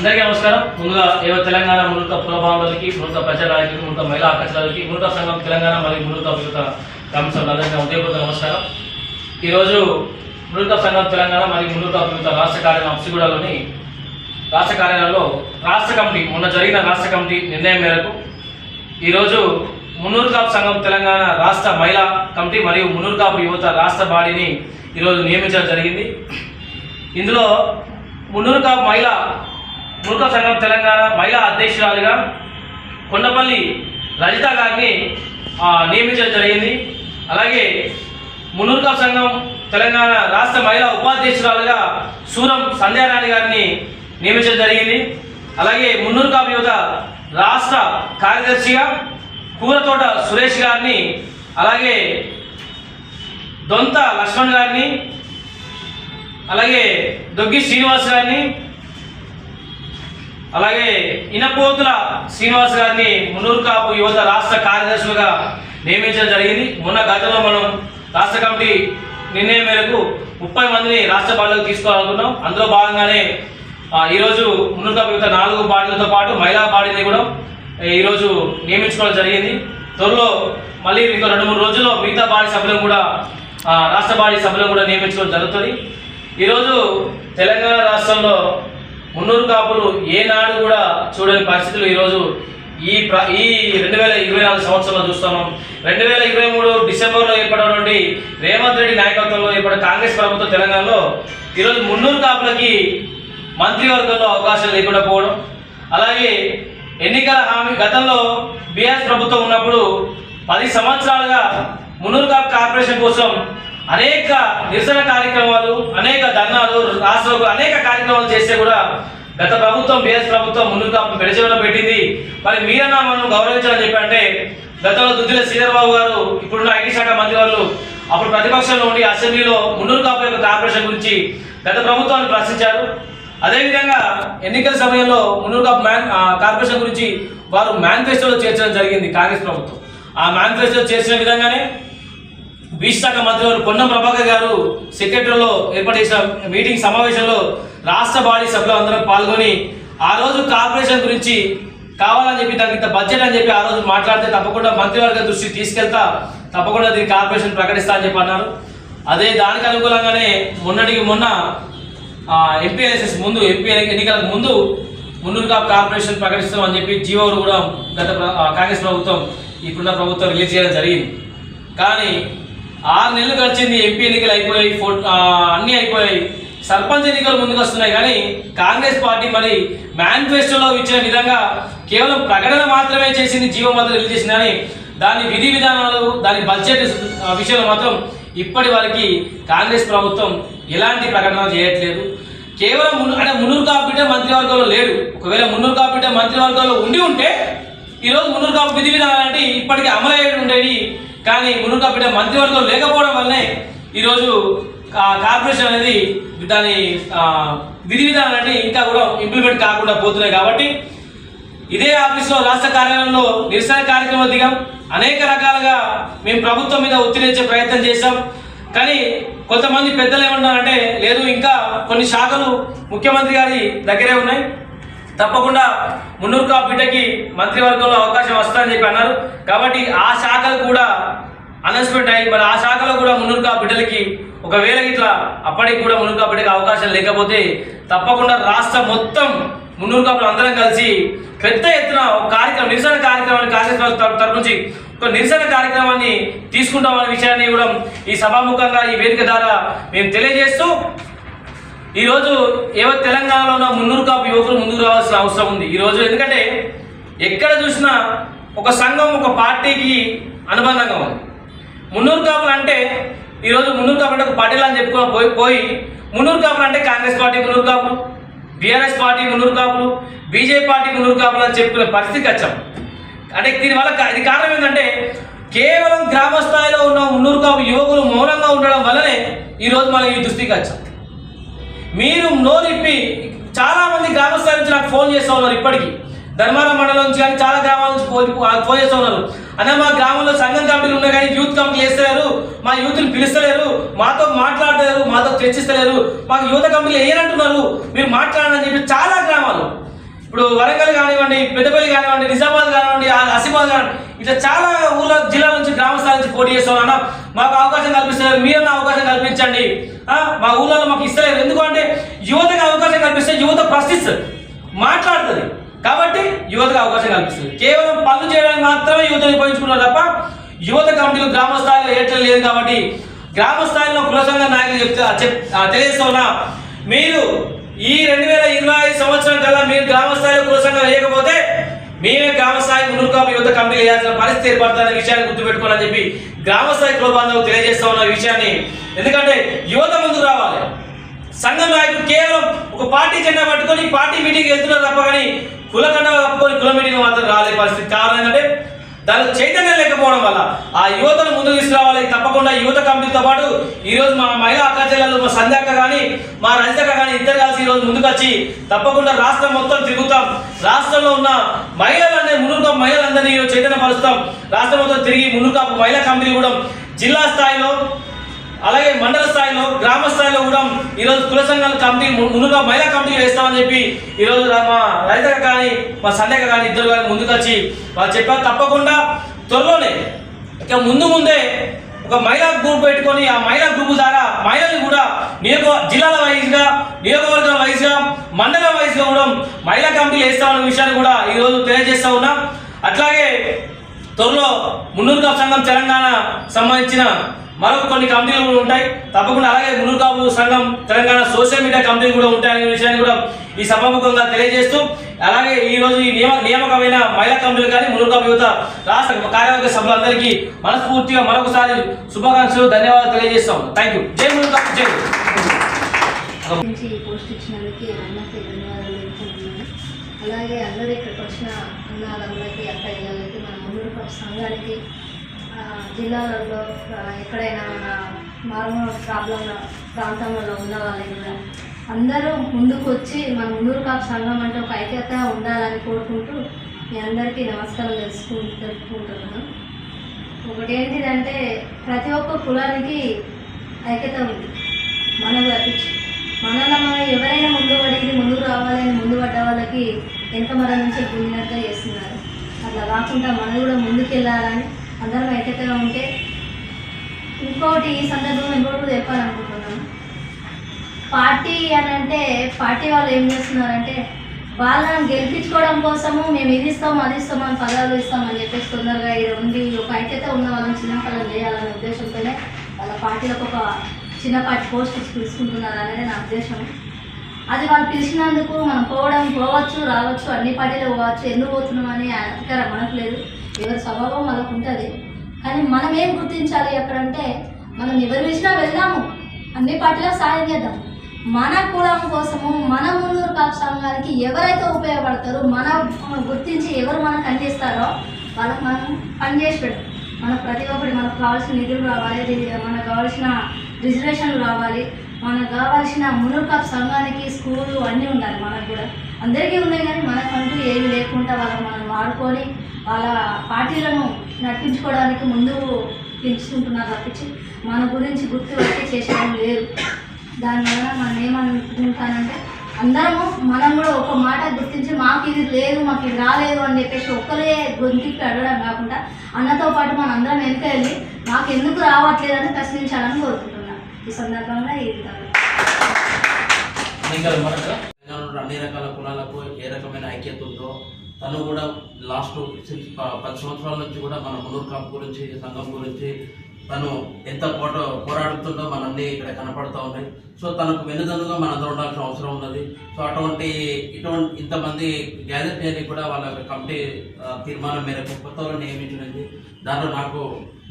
అందరికీ నమస్కారం. ముందుగా ఏవో తెలంగాణ మృత పురభావులకి మృత ప్రజలకి మృత మహిళా ఆకర్షణలకి మృత సంఘం తెలంగాణ మరియు మృత మృత కమిషన్ అందరికీ ఉదయపూర్వక నమస్కారం. ఈరోజు మృత సంఘం తెలంగాణ మరియు మృత మృత రాష్ట్ర కార్యాలయం అప్సిగూడలోని రాష్ట్ర కార్యాలయంలో రాష్ట్ర కమిటీ మొన్న జరిగిన రాష్ట్ర కమిటీ నిర్ణయం మేరకు ఈరోజు మున్నూరు కాపు సంఘం తెలంగాణ రాష్ట్ర మహిళా కమిటీ మరియు మున్నూరు కాపు యువత రాష్ట్ర బాడీని ఈరోజు నియమించడం జరిగింది. ఇందులో మున్నూరు కాపు మహిళ మునుక సంఘం తెలంగాణ మహిళా అధ్యక్షురాలుగా కొండపల్లి రజిత గారిని నియమించడం జరిగింది. అలాగే మునుర్గా సంఘం తెలంగాణ రాష్ట్ర మహిళా ఉపాధ్యక్షురాలుగా సూరం సంధ్యారాణి గారిని నియమించడం జరిగింది. అలాగే మున్నూరు యువత రాష్ట్ర కార్యదర్శిగా కూరతోట సురేష్ గారిని అలాగే దొంత లక్ష్మణ్ గారిని అలాగే దొగ్గి శ్రీనివాస్ గారిని అలాగే ఇనపోతుల శ్రీనివాస్ గారిని మున్నూరు కాపు యువత రాష్ట్ర కార్యదర్శులుగా నియమించడం జరిగింది. మొన్న గతంలో మనం రాష్ట్ర కమిటీ నిర్ణయం మేరకు ముప్పై మందిని రాష్ట్ర బాడీలోకి తీసుకోవాలనుకున్నాం. అందులో భాగంగానే ఈరోజు మున్నూరు కాపు యువత నాలుగు బాడీలతో పాటు మహిళా బాడీని కూడా ఈరోజు నియమించుకోవడం జరిగింది. త్వరలో మళ్ళీ ఇంకో రెండు మూడు రోజుల్లో మిగతా బాడీ సభ్యులను కూడా రాష్ట్ర బాడీ సభ్యులను కూడా నియమించుకోవడం జరుగుతుంది. ఈరోజు తెలంగాణ రాష్ట్రంలో మున్నూరు కాపులు ఏనాడు కూడా చూడని పరిస్థితులు ఈరోజు ఈ ప్ర ఈ రెండు వేల ఇరవై నాలుగు సంవత్సరంలో చూస్తున్నాం. రెండు వేల ఇరవై మూడు డిసెంబర్లో ఏర్పడినటువంటి రేవంత్ రెడ్డి నాయకత్వంలో ఏర్పడిన కాంగ్రెస్ ప్రభుత్వం తెలంగాణలో ఈరోజు మున్నూరు కాపులకి మంత్రివర్గంలో అవకాశం లేకుండా పోవడం అలాగే ఎన్నికల హామీ గతంలో బీఆర్ఎస్ ప్రభుత్వం ఉన్నప్పుడు పది సంవత్సరాలుగా మున్నూరు కాపు కార్పొరేషన్ కోసం అనేక నిరసన కార్యక్రమాలు అనేక ధర్నాలు రాష్ట్రంలో అనేక కార్యక్రమాలు చేస్తే కూడా గత ప్రభుత్వం బీఎస్ ప్రభుత్వం ముందుగా కాపు పెట్టింది. మరి మీరన్నా మనం గౌరవించాలని చెప్పి అంటే గతంలో దుద్దిల శ్రీధర్బాబు గారు ఇప్పుడున్న ఐటీ శాఖ మంత్రి వాళ్ళు అప్పుడు ప్రతిపక్షంలో ఉండి అసెంబ్లీలో మున్నూరు కాపు యొక్క కార్పొరేషన్ గురించి గత ప్రభుత్వాన్ని ప్రశ్నించారు. అదేవిధంగా ఎన్నికల సమయంలో మున్నూరు కాపు మ్యాన్ కార్పొరేషన్ గురించి వారు మేనిఫెస్టోలో చేర్చడం జరిగింది కాంగ్రెస్ ప్రభుత్వం. ఆ మేనిఫెస్టో చేసిన విధంగానే విశాఖ మంత్రి పొన్నం ప్రభాకర్ గారు సెక్రటరీలో ఏర్పాటు చేసిన మీటింగ్ సమావేశంలో రాష్ట్ర బాడీ సభ్యులందరం పాల్గొని ఆ రోజు కార్పొరేషన్ గురించి కావాలని చెప్పి దానికి ఇంత బడ్జెట్ అని చెప్పి ఆ రోజు మాట్లాడితే తప్పకుండా మంత్రివర్గ దృష్టికి తీసుకెళ్తా తప్పకుండా దీన్ని కార్పొరేషన్ ప్రకటిస్తా అని చెప్పి అన్నారు. అదే దానికి అనుకూలంగానే మొన్నటికి మొన్న ఎంపీ ఎలక్షన్స్ ముందు ఎంపీ ఎన్నికలకు ముందు మున్నూరు కాపు కార్పొరేషన్ ప్రకటిస్తాం అని చెప్పి జీవోలు కూడా గత ప్ర- కాంగ్రెస్ ప్రభుత్వం ఇప్పుడున్న ప్రభుత్వం రిలీజ్ చేయడం జరిగింది. కానీ ఆరు నెలలు గడిచింది ఎంపీ ఎన్నికలు అయిపోయాయి ఫో అన్నీ అయిపోయాయి. సర్పంచ్ ఎన్నికలు ముందుకు వస్తున్నాయి కానీ కాంగ్రెస్ పార్టీ మరి మేనిఫెస్టోలో ఇచ్చిన విధంగా కేవలం ప్రకటన మాత్రమే చేసింది జీవో మాత్రం రిలీజ్ కానీ దాని విధి విధానాలు దాని బడ్జెట్ విషయంలో మాత్రం ఇప్పటి వరకు కాంగ్రెస్ ప్రభుత్వం ఎలాంటి ప్రకటన చేయట్లేదు. కేవలం అంటే మున్నూరు కాపు మంత్రివర్గంలో లేడు. ఒకవేళ మున్నూరు కాపు మంత్రివర్గంలో ఉండి ఉంటే ఈరోజు మున్నూరు కాపు విధి విధానాలు అంటే ఇప్పటికీ అమలయ్యే ఉండేవి కానీ మున్నూరు బిడ్డ మంత్రివర్గం లేకపోవడం వల్లనే ఈరోజు కార్పొరేషన్ అనేది దాని విధి విధానాలు అంటే ఇంకా కూడా ఇంప్లిమెంట్ కాకుండా పోతున్నాయి కాబట్టి ఇదే ఆఫీస్లో రాష్ట్ర కార్యాలయంలో నిరసన కార్యక్రమం దిగాం. అనేక రకాలుగా మేము ప్రభుత్వం మీద ఒత్తిడించే ప్రయత్నం చేశాం. కానీ కొంతమంది పెద్దలు ఏమన్నారంటే లేదు ఇంకా కొన్ని శాఖలు ముఖ్యమంత్రి గారి దగ్గరే ఉన్నాయి. తప్పకుండా మున్నూరు బిడ్డకి మంత్రివర్గంలో అవకాశం వస్తుందని చెప్పి అన్నారు. కాబట్టి ఆ శాఖలు కూడా అనౌన్స్మెంట్ అయ్యి మరి ఆ శాఖలో కూడా మున్నూరు బిడ్డలకి ఒకవేళ ఇట్లా అప్పటికి కూడా మున్నూరు బిడ్డకి అవకాశం లేకపోతే తప్పకుండా రాష్ట్రం మొత్తం మున్నూరు అందరం కలిసి పెద్ద ఎత్తున ఒక కార్యక్రమం నిరసన కార్యక్రమాన్ని కాంగ్రెస్ తరపు- తరపు నుంచి ఒక నిరసన కార్యక్రమాన్ని తీసుకుంటామనే విషయాన్ని కూడా ఈ సభాముఖంగా ఈ వేదిక ద్వారా మేము తెలియజేస్తూ ఈరోజు ఏవో తెలంగాణలో ఉన్న మున్నూరు కాపు యువకులు ముందుకు రావాల్సిన అవసరం ఉంది. ఈరోజు ఎందుకంటే ఎక్కడ చూసినా ఒక సంఘం ఒక పార్టీకి అనుబంధంగా ఉంది. మున్నూరు కాపులు అంటే ఈరోజు మున్నూరు కాపు అంటే ఒక పార్టీలు అని చెప్పుకొని పోయి పోయి మున్నూరు కాపులు అంటే కాంగ్రెస్ పార్టీ మున్నూరు కాపులు బీఆర్ఎస్ పార్టీ మున్నూరు కాపులు బీజేపీ పార్టీ మున్నూరు కాపులు అని చెప్పుకునే పరిస్థితికి వచ్చాం. అంటే దీనివల్ల ఇది కారణం ఏంటంటే కేవలం గ్రామ స్థాయిలో ఉన్న మున్నూరు కాపు యువకులు మౌనంగా ఉండడం వల్లనే ఈరోజు మనం ఈ దుస్థితికి వచ్చాం. మీరు నోరిప్పి చాలా మంది నుంచి నాకు ఫోన్ చేస్తూ ఉన్నారు ఇప్పటికీ. ధర్మారం మండలం నుంచి కానీ చాలా గ్రామాల నుంచి ఫోన్ ఫోన్ చేస్తూ ఉన్నారు. అన్న మా గ్రామంలో సంఘం కమిటీలు ఉన్నాయి కానీ యూత్ కమిటీలు వేస్తలేరు మా యూత్ని పిలుస్తలేరు మాతో మాట్లాడలేరు మాతో చర్చిస్తలేరు మాకు యువత కమిటీలు వేయనంటున్నారు. మీరు మాట్లాడాలని చెప్పి చాలా గ్రామాలు. ఇప్పుడు వరంగల్ కానివ్వండి పెద్దపల్లి కానివ్వండి నిజామాబాద్ కానివ్వండి ఆ- ఆసిఫాబాద్ కానివ్వండి ఇట్లా చాలా ఊళ్ళ జిల్లా నుంచి గ్రామ స్థాయి నుంచి పోటీ చేస్తామన్నా మాకు అవకాశం కల్పిస్తారు మీరన్నా అవకాశం కల్పించండి. మా ఊళ్ళలో మాకు ఇస్తలేరు. ఎందుకంటే యువతకు అవకాశం కల్పిస్తే యువత ప్రశ్నిస్తుంది మాట్లాడుతుంది. కాబట్టి యువతకు అవకాశం కల్పిస్తుంది. కేవలం పనులు చేయడానికి మాత్రమే యువతను ఉపయోగించుకున్నారు తప్ప యువత కమిటీలు గ్రామ స్థాయిలో ఏట్లేదు లేదు కాబట్టి గ్రామ స్థాయిలో కుల నాయకులు చెప్తే తెలియజేస్తున్నా మీరు ఈ రెండు వేల ఇరవై ఐదు సంవత్సరం కల్లా మీరు గ్రామ స్థాయిలో కుల వేయకపోతే మేమే గ్రామ స్థాయి మునుకాపు యువత కమిటీ వేయాల్సిన పరిస్థితి ఏర్పడుతుందనే విషయాన్ని గుర్తుపెట్టుకోవాలని చెప్పి గ్రామ స్థాయి కుల తెలియజేస్తా ఉన్న విషయాన్ని. ఎందుకంటే యువత ముందుకు రావాలి. సంఘం నాయకులు కేవలం ఒక పార్టీ జెండా పట్టుకొని పార్టీ మీటింగ్ వెళ్తున్నారు తప్ప కానీ కుల కండ కప్పుకొని కుల మీటింగ్ మాత్రం రాలే పరిస్థితి. కారణం ఏంటంటే దానికి చైతన్యం లేకపోవడం వల్ల ఆ యువతను ముందుకు తీసుకురావాలి. తప్పకుండా యువత కమిటీతో పాటు ఈరోజు మా మహిళా అక్కాచెల్లెలు మా సంధ్యాక కానీ మా రజితక్క కానీ ఇద్దరు కలిసి ఈ రోజు ముందుకు వచ్చి తప్పకుండా రాష్ట్రం మొత్తం తిరుగుతాం. రాష్ట్రంలో ఉన్న మహిళలనే మునుగా మహిళలందరినీ చైతన్యపరుస్తాం. రాష్ట్రం మొత్తం తిరిగి మునుగా మహిళా కమిటీ కూడా జిల్లా స్థాయిలో అలాగే మండల స్థాయిలో గ్రామ స్థాయిలో కూడా ఈరోజు కుల సంఘాల కమిటీ ము- ముందుగా మహిళా కమిటీ వేస్తామని చెప్పి ఈరోజు మా రైతక కానీ మా సందేహ కానీ ఇద్దరు కానీ ముందుకొచ్చి వాళ్ళు చెప్పారు. తప్పకుండా త్వరలోనే ఇక ముందు ముందే ఒక మహిళా గ్రూప్ పెట్టుకొని ఆ మహిళా గ్రూప్ ద్వారా మహిళలు కూడా నియోజక జిల్లాల వైజ్గా నియోజకవర్గాల వైజ్గా మండల వైజ్గా కూడా మహిళా కమిటీలు వేస్తామన్న విషయాన్ని కూడా ఈరోజు తెలియజేస్తా ఉన్నాం. అట్లాగే త్వరలో మున్నూరు సంఘం తెలంగాణ సంబంధించిన మరొక కొన్ని కంపెనీలు కూడా ఉంటాయి. తప్పకుండా అలాగే మున్నూరు సంఘం తెలంగాణ సోషల్ మీడియా కంపెనీలు కూడా ఉంటాయనే విషయాన్ని కూడా ఈ సభాముఖంగా తెలియజేస్తూ అలాగే ఈ రోజు ఈ నియమ నియామకమైన మహిళా కంపెనీలు కానీ మున్నూరు యువత రాష్ట్ర కార్యవర్గ సభ్యులందరికీ మనస్ఫూర్తిగా మరొకసారి శుభాకాంక్షలు ధన్యవాదాలు తెలియజేస్తాం థ్యాంక్ యూ జై మున్నూరు జై అలాగే అందరూ ఇక్కడికి వచ్చిన అన్నదమ్ములకి అక్క మన మున్నూరు సంఘానికి జిల్లాలలో ఎక్కడైనా మన మారుమూల ప్రాబ్లం ప్రాంతంలో ఉన్న వాళ్ళు కూడా అందరూ ముందుకు వచ్చి మన మున్నూరు కాపు సంఘం అంటే ఒక ఐక్యత ఉండాలని కోరుకుంటూ మీ అందరికీ నమస్కారం తెలుసుకుంటూ తెలుపుకుంటున్నాను. ఒకటి ఏంటిదంటే ప్రతి ఒక్క కులానికి ఐక్యత ఉంది. మనకు తప్పించి మనలో మనం ఎవరైనా ముందు పడేది ముందుకు రావాలని ముందు పడ్డ వాళ్ళకి ఎంత మన నుంచి గుండినట్టుగా చేస్తున్నారు. అట్లా కాకుండా మనం కూడా ముందుకు వెళ్ళాలని అందరం ఐక్యతగా ఉంటే ఇంకోటి ఈ సందర్భంలో ఇంకోటి కూడా చెప్పాలనుకుంటున్నాను. పార్టీ అని అంటే పార్టీ వాళ్ళు ఏం చేస్తున్నారంటే వాళ్ళని గెలిపించుకోవడం కోసము మేము ఇది ఇస్తాం అది ఇస్తాం అని పదాలు ఇస్తామని చెప్పేసి తొందరగా ఇది ఉంది ఒక ఐక్యత ఉన్న వాళ్ళని చిన్నకాలం చేయాలనే ఉద్దేశంతోనే వాళ్ళ పార్టీలకు ఒక చిన్నపాటి పోస్ట్ తీసుకుంటున్నారు పిలుచుకుంటున్నారు అనేది నా ఉద్దేశం. అది వాళ్ళు పిలిచినందుకు మనం పోవడం పోవచ్చు రావచ్చు అన్ని పార్టీలు పోవచ్చు ఎందుకు పోతున్నామని అధికారం మనకు లేదు. ఎవరి స్వభావం మనకు ఉంటుంది కానీ మనం ఏం గుర్తించాలి ఎక్కడంటే మనం ఎవరు పిలిచినా వెళ్దాము అన్ని పార్టీలకు సాయం చేద్దాం. మన కులం కోసము మన ముందూరు కాపు సంఘానికి ఎవరైతే ఉపయోగపడతారో మన గుర్తించి ఎవరు మనకు అందిస్తారో వాళ్ళకి మనం పని చేసి పెడతాం. మనకు ప్రతి ఒక్కటి మనకు కావాల్సిన నిధులు రావాలి మనకు కావాల్సిన రిజర్వేషన్లు రావాలి మనకు కావాల్సిన మునురుకాప్ సంఘానికి స్కూలు అన్నీ ఉండాలి మనకు కూడా. అందరికీ ఉన్నాయి కానీ మనకంటూ ఏమి లేకుండా వాళ్ళని మనం వాడుకొని వాళ్ళ పార్టీలను నడిపించుకోవడానికి ముందు పెంచుకుంటున్నారు తప్పించి మన గురించి గుర్తు పెట్టి చేసేయడం లేదు దానివల్ల మనం ఏమనుకుంటానంటే అందరము మనం కూడా ఒక మాట గుర్తించి మాకు ఇది లేదు మాకు ఇది రాలేదు అని చెప్పేసి ఒక్కరే గొంతుకి అడగడం కాకుండా అన్నతో పాటు మన అందరం వెనుక వెళ్ళి మాకు ఎందుకు రావట్లేదని ప్రశ్నించాలని కోరుకుంటున్నాను. ఈ సందర్భంగా ఈ అన్ని రకాల కులాలకు ఏ రకమైన ఐక్యత ఉందో తను కూడా లాస్ట్ సిక్స్ పది సంవత్సరాల నుంచి కూడా మన మునూరు కాపు గురించి సంఘం గురించి తను ఎంత పోట పోరాడుతుందో మనన్నీ ఇక్కడ కనపడుతూ ఉన్నాయి సో తనకు వెన్నుదన్నుగా మన అందరూ ఉండాల్సిన అవసరం ఉన్నది. సో అటువంటి ఇటువంటి ఇంతమంది గ్యాదర్ చేయని కూడా వాళ్ళ యొక్క కమిటీ తీర్మానం మేరకు కొత్త వాళ్ళు నియమించినది దాంట్లో నాకు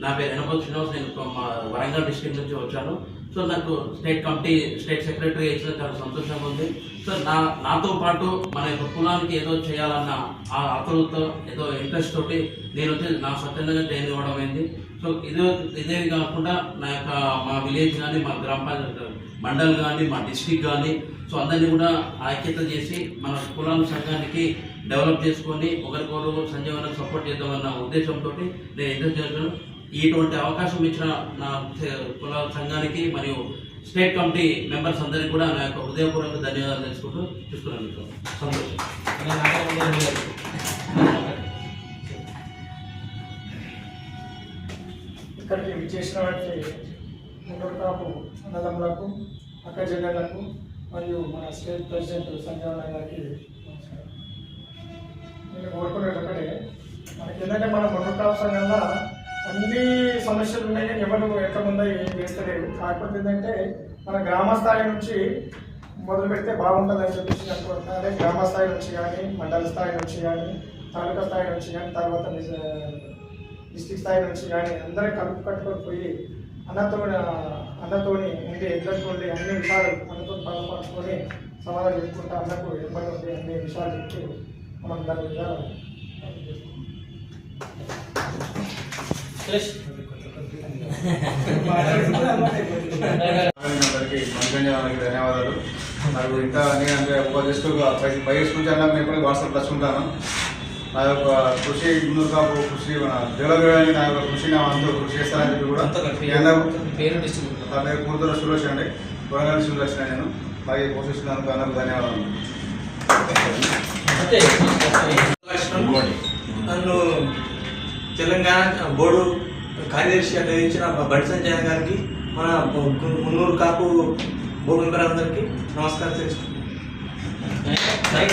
నా పేరు ఎనభై శ్రీనివాస్ నేను మా వరంగల్ డిస్టిక్ నుంచి వచ్చాను. సో నాకు స్టేట్ కమిటీ స్టేట్ సెక్రటరీ ఇచ్చిన చాలా సంతోషంగా ఉంది. సో నా నాతో పాటు మన యొక్క కులానికి ఏదో చేయాలన్న ఆ ఆతృతతో ఏదో ఇంట్రెస్ట్ తోటి నేను వచ్చి నా స్వచ్ఛందంగా జాయిన్ అవ్వడం అయింది. సో ఇదే ఇదే కాకుండా నా యొక్క మా విలేజ్ కానీ మా గ్రామ మండల్ కానీ మా డిస్టిక్ కానీ సో అందరినీ కూడా ఐక్యత చేసి మన కులాల సంఘానికి డెవలప్ చేసుకొని ఒకరికొకరు సంజీవనకు సపోర్ట్ చేద్దామన్న ఉద్దేశంతో నేను ఇంట్రెస్ట్ చేస్తున్నాను. ఇటువంటి అవకాశం ఇచ్చిన నా కుల సంఘానికి మరియు స్టేట్ కమిటీ మెంబర్స్ అందరికీ కూడా నా యొక్క హృదయపూర్వక ధన్యవాదాలు తెలుసుకుంటూ చూస్తున్నాను సంతోషం. ఇక్కడికి విచ్చేసినటువంటి ముందరు అన్నదమ్ములకు అక్క జిల్లాలకు మరియు మన స్టేట్ ప్రెసిడెంట్ సంజయ్ గారికి నేను కోరుకునేటప్పుడే మనకి ఏంటంటే మన ముందు సంఘంలో అన్ని సమస్యలు ఉన్నాయి కానీ ఎవరు ఎక్కడ ముందో ఏం చేస్తలేరు కాకపోతే ఏంటంటే మన గ్రామ స్థాయి నుంచి మొదలు పెడితే బాగుంటుంది అని చెప్పేసి అనుకుంటున్నాను అదే గ్రామ స్థాయి నుంచి కానీ మండల స్థాయి నుంచి కానీ తాలూకా స్థాయి నుంచి కానీ తర్వాత డిస్టిక్ స్థాయి నుంచి కానీ అందరూ కలుపు కట్టుకొని పోయి అన్నతో అన్నతోని ఉండి ఎదుర్కొండి అన్ని విషయాలు అన్నతో పాల్పంచుకొని సమాధానం చెప్పుకుంటా అన్నకు ఇబ్బంది ఉంది అన్ని విషయాలు చెప్తూ మనం దాని మీద అందరికీ ధన్యవాదాలు. నాకు ఇంకా నేను అంటే ఒక జస్ట్ ఒక ఇయర్స్ నుంచి అన్నా నేను ఎప్పుడు వాట్సాప్ టచ్ ఉంటాను నా యొక్క కృషి ముందు కాపు కృషి మన డెవలప్ నా యొక్క కృషి నా అంతా. కృషి చేస్తానని చెప్పి కూడా మీ అన్న పేరు డిస్ట్రిక్ట్ నా పేరు కూతురు సురేష్ అండి వరంగల్ సురేష్ నేను అలాగే పోషిస్తున్నందుకు అన్నకు ధన్యవాదాలు నన్ను తెలంగాణ బోర్డు కార్యదర్శి నియమించిన బండి సంజయ్ గారికి మన మున్నూరు కాపు బోర్డు మెంబర్ అందరికీ నమస్కారం తెలుసుకుంటున్నాను